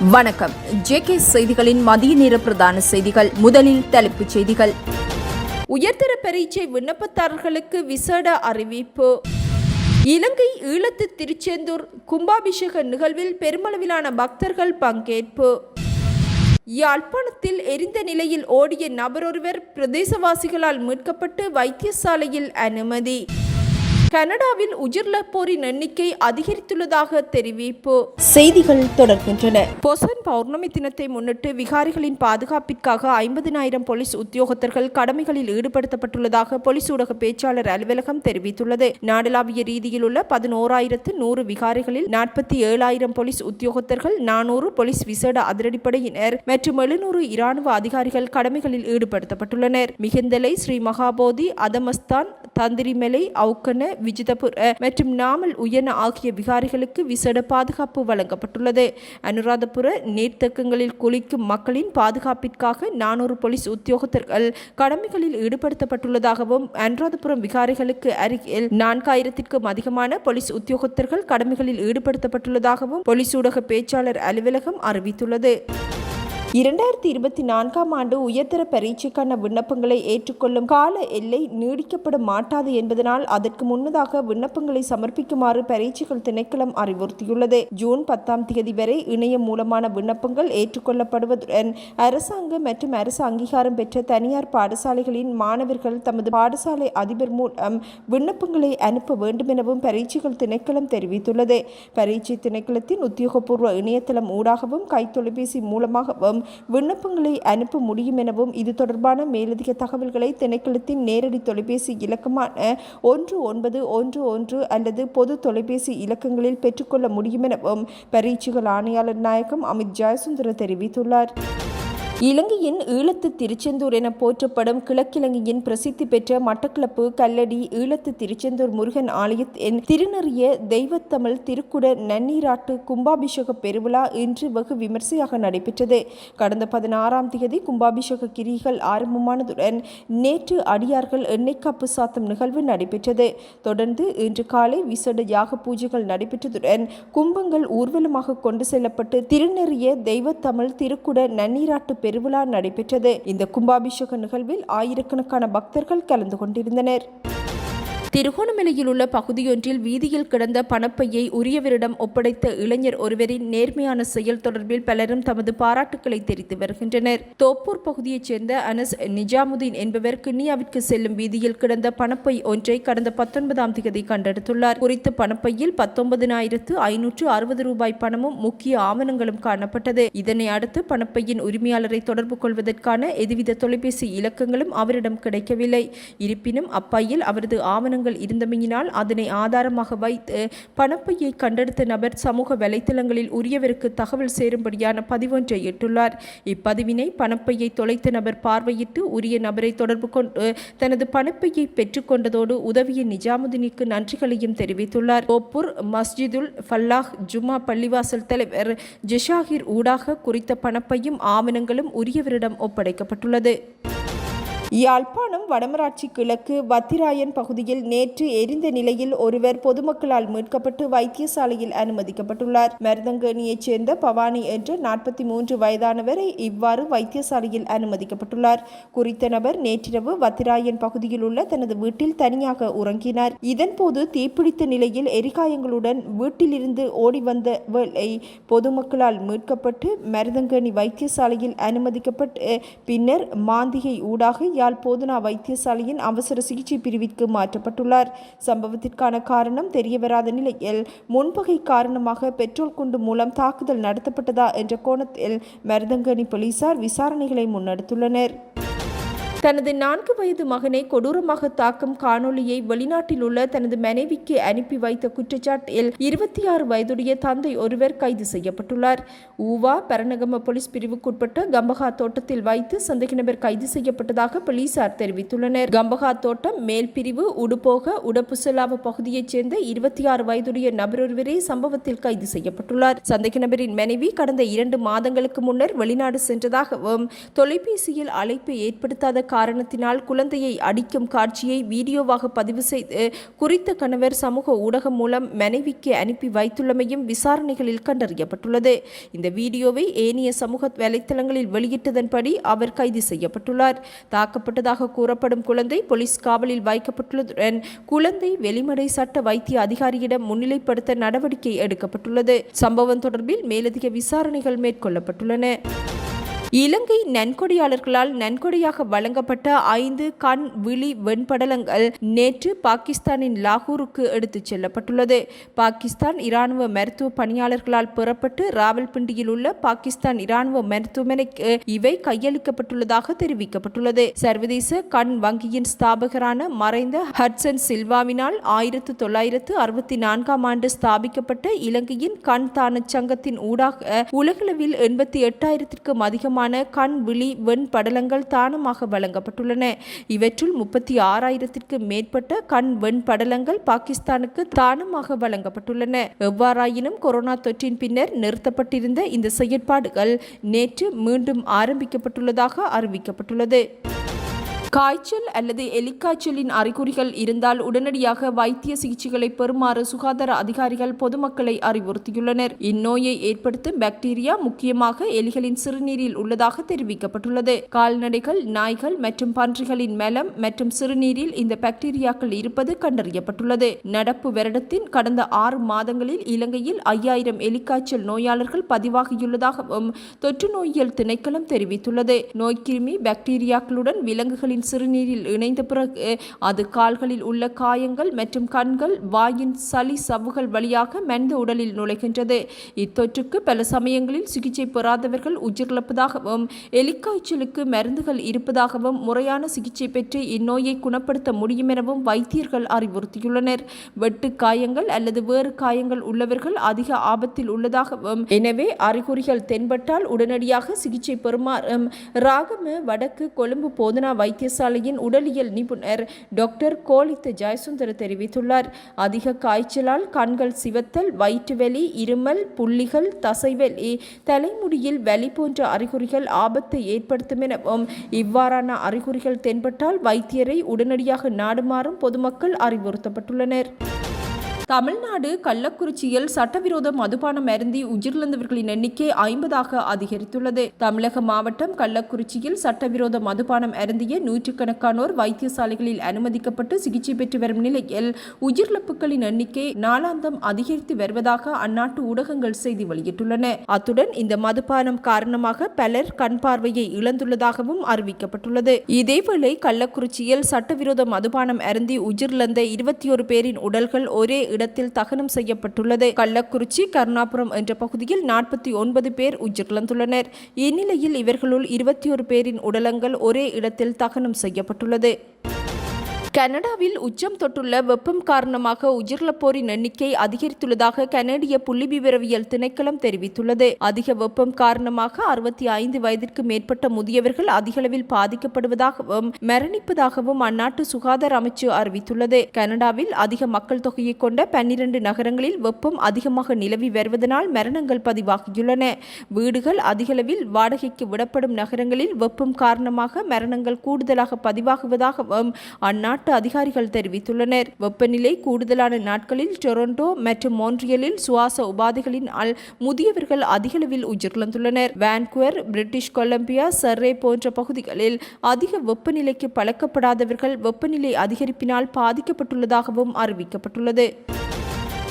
வணக்கம். ஜேகே செய்திகளின் மதிய நேர பிரதான செய்திகள். முதலில் தலைப்புச் செய்திகள். உயர்தர பரீட்சை விண்ணப்பதாரர்களுக்கு விசேட அறிவிப்பு. இலங்கை ஈழத்து திருச்செந்தூர் கும்பாபிஷேக நிகழ்வில் பெருமளவிலான பக்தர்கள் பங்கேற்பு. யாழ்ப்பாணத்தில் எரிந்த நிலையில் ஓடிய நபரொருவர் பிரதேசவாசிகளால் மீட்கப்பட்டு வைத்தியசாலையில் அனுமதி. கனடாவில் உயிரிழப்போரின் எண்ணிக்கை அதிகரித்துள்ளதாக தெரிவிப்பு. செய்திகள் தொடர்கின்றன. பொசன் பௌர்ணமி தினத்தை முன்னிட்டு விகாரிகளின் பாதுகாப்பிற்காக ஐம்பதினாயிரம் போலீஸ் உத்தியோகத்தர்கள் கடமைகளில் ஈடுபடுத்தப்பட்டுள்ளதாக போலீஸ் ஊடக பேச்சாளர் அலுவலகம் தெரிவித்துள்ளது. நாடளாவிய ரீதியில் உள்ள பதினோராயிரத்து நூறு விகாரிகளில் நாற்பத்தி ஏழாயிரம் போலீஸ் உத்தியோகத்தர்கள் நானூறு போலீஸ் விசேட அதிரடிப்படையினர் மற்றும் எழுநூறு இராணுவ அதிகாரிகள் கடமைகளில் ஈடுபடுத்தப்பட்டுள்ளனர். மிகுந்தலை ஸ்ரீ மகாபோதி அதமஸ்தான் தந்திரிமலை அவுக்கன விஜிதபுர மற்றும் நாமல் உயர்ன ஆகிய விகாரிகளுக்கு விசேட பாதுகாப்பு வழங்கப்பட்டுள்ளது. அனுராதபுர நீர்த்தக்கங்களில் குளிக்கும் மக்களின் பாதுகாப்பிற்காக நானூறு போலீஸ் உத்தியோகத்தர்கள் கடமைகளில் ஈடுபடுத்தப்பட்டுள்ளதாகவும் அனுராதபுரம் விகாரிகளுக்கு அருகில் நான்காயிரத்திற்கும் அதிகமான போலீஸ் உத்தியோகத்தர்கள் கடமைகளில் ஈடுபடுத்தப்பட்டுள்ளதாகவும் போலீஸ் ஊடக பேச்சாளர் அலுவலகம் அறிவித்துள்ளது. இரண்டாயிரத்தி இருபத்தி நான்காம் ஆண்டு உயர்தர பரீட்சைக்கான விண்ணப்பங்களை ஏற்றுக்கொள்ளும் கால எல்லை நீடிக்கப்பட மாட்டாது என்பதனால் அதற்கு முன்னதாக விண்ணப்பங்களை சமர்ப்பிக்குமாறு பரீட்சைகள் திணைக்களம் அறிவுறுத்தியுள்ளது. ஜூன் பத்தாம் தேதி வரை இணையம் மூலமான விண்ணப்பங்கள் ஏற்றுக்கொள்ளப்படுவதுடன் அரசாங்க மற்றும் அரசு அங்கீகாரம் பெற்ற தனியார் பாடசாலைகளின் மாணவர்கள் தமது பாடசாலை அதிபர் மூலம் விண்ணப்பங்களை அனுப்ப வேண்டும் எனவும் பரீட்சைகள் திணைக்களம் தெரிவித்துள்ளது. பரீட்சை திணைக்களத்தின் உத்தியோகபூர்வ இணையதளம் ஊடாகவும் கைத்தொலைபேசி மூலமாகவும் விண்ணப்பங்களை அனுப்ப முடியும் எனவும் இது தொடர்பான மேலதிக தகவல்களை திணைக்களத்தின் நேரடி தொலைபேசி இலக்கமான ஒன்று ஒன்பது ஒன்று ஒன்று அல்லது பொது தொலைபேசி இலக்கங்களில் பெற்றுக்கொள்ள முடியும் எனவும் பரீட்சைகள் ஆணையாளர் நாயகம் அமித் ஜெயசுந்தர தெரிவித்துள்ளார். இலங்கையின் ஈழத்து திருச்செந்தூர் என போற்றப்படும் கிழக்கிழங்கையின் பிரசித்தி பெற்ற மட்டக்களப்பு கல்லடி ஈழத்து திருச்செந்தூர் முருகன் ஆலயத்தின் திருநறிய தெய்வத்தமிழ் திருக்குட நன்னீராட்டு கும்பாபிஷேக பெருவிழா இன்று வெகு விமர்சையாக நடைபெற்றது. கடந்த பதினாறாம் தேதி கும்பாபிஷேக கிரிகள் ஆரம்பமானதுடன் நேற்று அடியார்கள் எண்ணெய் காப்பு சாத்தும் நிகழ்வு நடைபெற்றது. தொடர்ந்து இன்று காலை விசேட யாக பூஜைகள் நடைபெற்றதுடன் கும்பங்கள் ஊர்வலமாக கொண்டு செல்லப்பட்டு திருநெறிய தெய்வத்தமிழ் திருக்குட நன்னீராட்டு பெருவிழா நடைபெற்றது. இந்த கும்பாபிஷேக நிகழ்வில் ஆயிரக்கணக்கான பக்தர்கள் கலந்து கொண்டிருந்தனர். திருகோணமலையில் உள்ள பகுதியொன்றில் வீதியில் கிடந்த பணப்பையை உரியவரிடம் ஒப்படைத்த இளைஞர் ஒருவரின் நேர்மையான செயல் தொடர்பில் பலரும் தமது பாராட்டுக்களை தெரிவித்து வருகின்றனர். தோப்பூர் பகுதியைச் சேர்ந்த அனஸ் நிஜாமுதீன் என்பவர் கிண்ணியாவிற்கு செல்லும் வீதியில் கிடந்த பணப்பை ஒன்றை கடந்த பத்தொன்பதாம் தேதி கண்டெடுத்துள்ளார். குறித்த பணப்பையில் பத்தொன்பதினாயிரத்து ஐநூற்று அறுபது ரூபாய் பணமும் முக்கிய ஆவணங்களும் காணப்பட்டது. இதனை அடுத்து பணப்பையின் உரிமையாளரை தொடர்பு கொள்வதற்கான எதுவித தொலைபேசி இலக்கங்களும் அவரிடம் கிடைக்கவில்லை. இருப்பினும் அப்பையில் அவரது ஆவணங்கள் ஆவணங்கள் இருந்தமையினால் அதனை ஆதாரமாக வைத்து பணப்பையை கண்டெடுத்த நபர் சமூக வலைத்தளங்களில் உரியவருக்கு தகவல் சேரும்படியான பதிவொன்றை இட்டுள்ளார். இப்பதிவினை பணப்பையை தொலைத்த நபர் பார்வையிட்டு உரிய நபரை தொடர்பு கொண்டு தனது பணப்பையை பெற்றுக்கொண்டதோடு உதவிய நிஜாமுதீனுக்கு நன்றிகளையும் தெரிவித்துள்ளார். ஓப்பூர் மஸ்ஜிதுல் ஃபல்லாஹ் ஜுமா பள்ளிவாசல் தலைவர் ஜெஷாகிர் ஊடாக குறித்த பணப்பையும் ஆவணங்களும் உரியவரிடம் ஒப்படைக்கப்பட்டுள்ளது. யாழ்ப்பாணம் வடமராட்சி கிழக்கு வத்திராயன் பகுதியில் நேற்று எரிந்த நிலையில் ஒருவர் பொதுமக்களால் மீட்கப்பட்டு வைத்தியசாலையில் அனுமதிக்கப்பட்டுள்ளார். மருதங்கேணியைச் சேர்ந்த பவானி என்ற நாற்பத்தி மூன்று வயதானவர் இவ்வாறு வைத்தியசாலையில் அனுமதிக்கப்பட்டுள்ளார். குறித்த நபர் நேற்றிரவு வத்திராயன் பகுதியில் உள்ள தனது வீட்டில் தனியாக உறங்கினார். இதன்போது தீப்பிடித்த நிலையில் எரிகாயங்களுடன் வீட்டிலிருந்து ஓடி வந்த வேளை பொதுமக்களால் மீட்கப்பட்டு மருதங்கேணி வைத்தியசாலையில் அனுமதிக்கப்பட்டு பின்னர் மாந்திகை ஊடாக யாழ் போதனா வைத்தியசாலையின் அவசர சிகிச்சை பிரிவிற்கு மாற்றப்பட்டுள்ளார். சம்பவத்திற்கான காரணம் தெரியவராத நிலையில் முன்பகை காரணமாக பெட்ரோல் குண்டு மூலம் தாக்குதல் நடத்தப்பட்டதா என்ற கோணத்தில் மருதங்கனி போலீசார் விசாரணைகளை முன்னெடுத்துள்ளனர். தனது நான்கு வயது மகனை கொடூரமாக தாக்கும் காணொளியை வெளிநாட்டில் உள்ள தனது மனைவிக்கு அனுப்பி வைத்த குற்றச்சாட்டில் இருபத்தி ஆறு வயதுடைய தந்தை ஒருவர் கைது செய்யப்பட்டுள்ளார். ஊவா பரணகம போலீஸ் பிரிவுக்குட்பட்ட கம்பகா தோட்டத்தில் வைத்து சந்தேக நபர் கைது செய்யப்பட்டதாக போலீசார் தெரிவித்துள்ளனர். கம்பகா தோட்டம் மேல் பிரிவு உடுபோக உடப்புசலாவ பகுதியைச் சேர்ந்த இருபத்தி ஆறு வயதுடைய நபர் ஒருவரே சம்பவத்தில் கைது செய்யப்பட்டுள்ளார். சந்தேக நபரின் மனைவி கடந்த இரண்டு மாதங்களுக்கு முன்னர் வெளிநாடு சென்றதாகவும் தொலைபேசியில் அழைப்பு ஏற்படுத்தாத காரணத்தினால் குழந்தையை அடிக்கும் காட்சியை வீடியோவாக பதிவு செய்து குறித்த கணவர் சமூக ஊடகம் மூலம் மனைவிக்கு அனுப்பி வைத்துள்ளமையும் விசாரணைகளில் கண்டறியப்பட்டுள்ளது. இந்த வீடியோவை ஏனைய சமூக வலைத்தளங்களில் வெளியிட்டதன்படி அவர் கைது செய்யப்பட்டுள்ளார். தாக்கப்பட்டதாக கூறப்படும் குழந்தை போலீஸ் காவலில் வைக்கப்பட்டுள்ளதுடன் குழந்தை வெளிமடை சட்ட வைத்திய அதிகாரியிடம் முன்னிலைப்படுத்த நடவடிக்கை எடுக்கப்பட்டுள்ளது. சம்பவம் தொடர்பில் மேலதிக விசாரணைகள் மேற்கொள்ளப்பட்டுள்ளன. இலங்கை நன்கொடையாளர்களால் நன்கொடையாக வழங்கப்பட்ட ஐந்து கண் விழி வெண்படலங்கள் நேற்று பாகிஸ்தானின் லாகூருக்கு எடுத்துச் செல்லப்பட்டுள்ளது. பாகிஸ்தான் இராணுவ மருத்துவ பணியாளர்களால் புறப்பட்டு ராவல்பிண்டியில் உள்ள பாகிஸ்தான் இராணுவ மருத்துவமனைக்கு இவை கையளிக்கப்பட்டுள்ளதாக தெரிவிக்கப்பட்டுள்ளது. சர்வதேச கண் வங்கியின் ஸ்தாபகரான மறைந்த ஹட்சன் சில்வாவினால் ஆயிரத்து தொள்ளாயிரத்து அறுபத்தி நான்காம் ஆண்டு ஸ்தாபிக்கப்பட்ட இலங்கையின் கண் தான சங்கத்தின் ஊடாக உலகளவில் எண்பத்தி எட்டாயிரத்திற்கும் அதிகமான கண் விழி வெண் படலங்கள் தானமாக வழங்கப்பட்டுள்ளன. இவற்றுள் முப்பத்தி ஆறாயிரத்திற்கு மேற்பட்ட கண் வெண் படலங்கள் பாகிஸ்தானுக்கு தானமாக வழங்கப்பட்டுள்ளன. எவ்வாறாயினும் கொரோனா தொற்றின் பின்னர் நிறுத்தப்பட்டிருந்த இந்த செயற்பாடுகள் நேற்று மீண்டும் ஆரம்பிக்கப்பட்டுள்ளதாக அறிவிக்கப்பட்டுள்ளது. காய்ச்சல் அல்லது எலிக்காய்ச்சலின் அறிகுறிகள் இருந்தால் உடனடியாக வைத்திய சிகிச்சைகளை பெறுமாறு சுகாதார அதிகாரிகள் பொதுமக்களை அறிவுறுத்தியுள்ளனர். இந்நோயை ஏற்படுத்தும் பாக்டீரியா முக்கியமாக எலிகளின் சிறுநீரில் உள்ளதாக தெரிவிக்கப்பட்டுள்ளது. கால்நடைகள் நாய்கள் மற்றும் பன்றிகளின் மலம் மற்றும் சிறுநீரில் இந்த பாக்டீரியாக்கள் இருப்பது கண்டறியப்பட்டுள்ளது. நடப்பு வருடத்தின் கடந்த ஆறு மாதங்களில் இலங்கையில் ஐயாயிரம் எலிக்காய்ச்சல் நோயாளர்கள் பதிவாகியுள்ளதாகவும் தொற்று நோயியல் திணைக்களம் தெரிவித்துள்ளது. நோய்க்கிருமி பாக்டீரியாக்களுடன் விலங்குகளின் குழந்தையின் சிறுநீரில் இணைந்த பிறகு அது கால்களில் உள்ள காயங்கள் மற்றும் கண்கள் வாயின் சளி சவ்வுகள் வழியாக மனித உடலில் நுழைகின்றது. இத்தொற்றுக்கு பல சமயங்களில் சிகிச்சை பெறாதவர்கள் உயிரிழப்பதாகவும் எலிக்காய்ச்சலுக்கு மருந்துகள் இருப்பதாகவும் முறையான சிகிச்சை பெற்று இந்நோயை குணப்படுத்த முடியும் எனவும் வைத்தியர்கள் அறிவுறுத்தியுள்ளனர். வெட்டு காயங்கள் அல்லது வேறு காயங்கள் உள்ளவர்கள் அதிக ஆபத்தில் உள்ளதாகவும் எனவே அறிகுறிகள் தென்பட்டால் உடனடியாக சிகிச்சை பெறுமாறும். ராகம வடக்கு கொழும்பு போதனா வைத்திய வைத்தியசாலையின் உடலியல் நிபுணர் டாக்டர் கோலித்த ஜெயசுந்தர் தெரிவித்துள்ளார். அதிக காய்ச்சலால் கண்கள் சிவத்தல் வயிற்றுவலி இருமல் புள்ளிகள் தசைவலி தலைமுடியில் வலி போன்ற அறிகுறிகள் ஆபத்தை ஏற்படுத்தும் எனவும் இவ்வாறான அறிகுறிகள் தென்பட்டால் வைத்தியரை உடனடியாக நாடுமாறும் பொதுமக்கள் அறிவுறுத்தப்பட்டுள்ளனர். தமிழ்நாடு கள்ளக்குறிச்சியில் சட்டவிரோத மதுபானம் அருந்தி உயிரிழந்தவர்களின் எண்ணிக்கை ஐம்பதாக அதிகரித்துள்ளது. தமிழக மாவட்டம் கள்ளக்குறிச்சியில் சட்டவிரோத மதுபானம் அருந்திய நூற்றுக்கணக்கானோர் வைத்தியசாலைகளில் அனுமதிக்கப்பட்டு சிகிச்சை பெற்று வரும் நிலையில் உயிரிழப்புகளின் எண்ணிக்கை நாளாந்தம் அதிகரித்து வருவதாக அந்நாட்டு ஊடகங்கள் செய்தி வெளியிட்டுள்ளன. அத்துடன் இந்த மதுபானம் காரணமாக பலர் கண் பார்வையை இழந்துள்ளதாகவும் அறிவிக்கப்பட்டுள்ளது. இதேவேளை கள்ளக்குறிச்சியில் சட்டவிரோத மதுபானம் அருந்தி உயிரிழந்த இருபத்தி ஒரு பேரின் உடல்கள் ஒரே இடத்தில் தகனம் செய்யப்பட்டுள்ளது. கள்ளக்குறிச்சி கருணாபுரம் என்ற பகுதியில் நாற்பத்தி ஒன்பது பேர் உயிரிழந்துள்ளனர். இந்நிலையில் இவர்களுள் இருபத்தி ஒரு பேரின் உடலங்கள் ஒரே இடத்தில் தகனம் செய்யப்பட்டுள்ளது. கனடாவில் உச்சம் தொட்டுள்ள வெப்பம் காரணமாக உயிரிழப்போரின் எண்ணிக்கை அதிகரித்துள்ளதாக கனடிய புள்ளிவிவரவியல் திணைக்களம் தெரிவித்துள்ளது. அதிக வெப்பம் காரணமாக அறுபத்தி ஐந்து வயதிற்கு மேற்பட்ட முதியவர்கள் அதிகளவில் பாதிக்கப்படுவதாகவும் மரணிப்பதாகவும் அந்நாட்டு சுகாதார அமைச்சு அறிவித்துள்ளது. கனடாவில் அதிக மக்கள் தொகையை கொண்ட பன்னிரண்டு நகரங்களில் வெப்பம் அதிகமாக நிலவி வருவதனால் மரணங்கள் பதிவாகியுள்ளன. வீடுகள் அதிகளவில் வாடகைக்கு விடப்படும் நகரங்களில் வெப்பம் காரணமாக மரணங்கள் கூடுதலாக பதிவாகுவதாகவும் அந்நாட்டு அந்நாட்டு அதிகாரிகள் தெரிவித்துள்ளனர். வெப்பநிலை கூடுதலான நாட்களில் டொரண்டோ மற்றும் மோன்ட்ரியலில் சுவாச உபாதைகளின் முதியவர்கள் அதிகளவில் உயிரிழந்துள்ளனர். வான்குவர் பிரிட்டிஷ் கொலம்பியா சர்ரே போன்ற பகுதிகளில் அதிக வெப்பநிலைக்கு பழக்கப்படாதவர்கள் வெப்பநிலை அதிகரிப்பினால் பாதிக்கப்பட்டுள்ளதாகவும் அறிவிக்கப்பட்டுள்ளது.